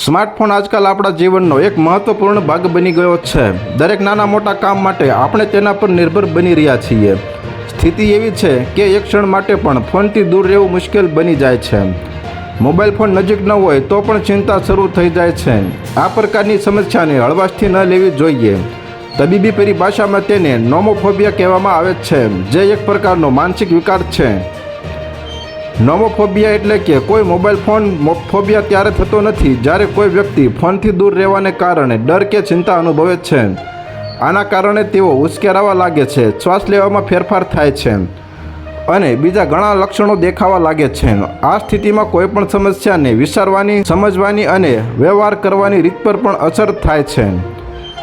Smartphone આજકાલ આપણા જીવનનો એક મહત્વપૂર્ણ ભાગ બની ગયો છે. દરેક નાના મોટા કામ માટે આપણે તેના પર નિર્ભર બની રહ્યા છીએ. સ્થિતિ એવી છે કે એક ક્ષણ માટે પણ ફોનથી દૂર રહેવું મુશ્કેલ બની જાય છે. મોબાઈલ ફોન નજીક ન હોય તો પણ ચિંતા શરૂ થઈ જાય છે. આ પ્રકારની સમસ્યાને હળવાશથી ન લેવી જોઈએ. તબીબી પરિભાષામાં તેને નોમોફોબિયા કહેવામાં આવે છે, જે એક પ્રકારનો માનસિક વિકાર છે. નોમોફોબિયા એટલે કે કોઈ મોબાઈલ ફોન ફોબિયા ત્યારે થતો નથી, જ્યારે કોઈ વ્યક્તિ ફોનથી દૂર રહેવાને કારણે ડર કે ચિંતા અનુભવે છે. આના કારણે તેઓ ઉશ્કેરાવા લાગે છે, શ્વાસ લેવામાં ફેરફાર થાય છે અને બીજા ઘણા લક્ષણો દેખાવા લાગે છે. આ સ્થિતિમાં કોઈ પણ સમસ્યાને વિચારવાની, સમજવાની અને વ્યવહાર કરવાની રીત પર પણ અસર થાય છે.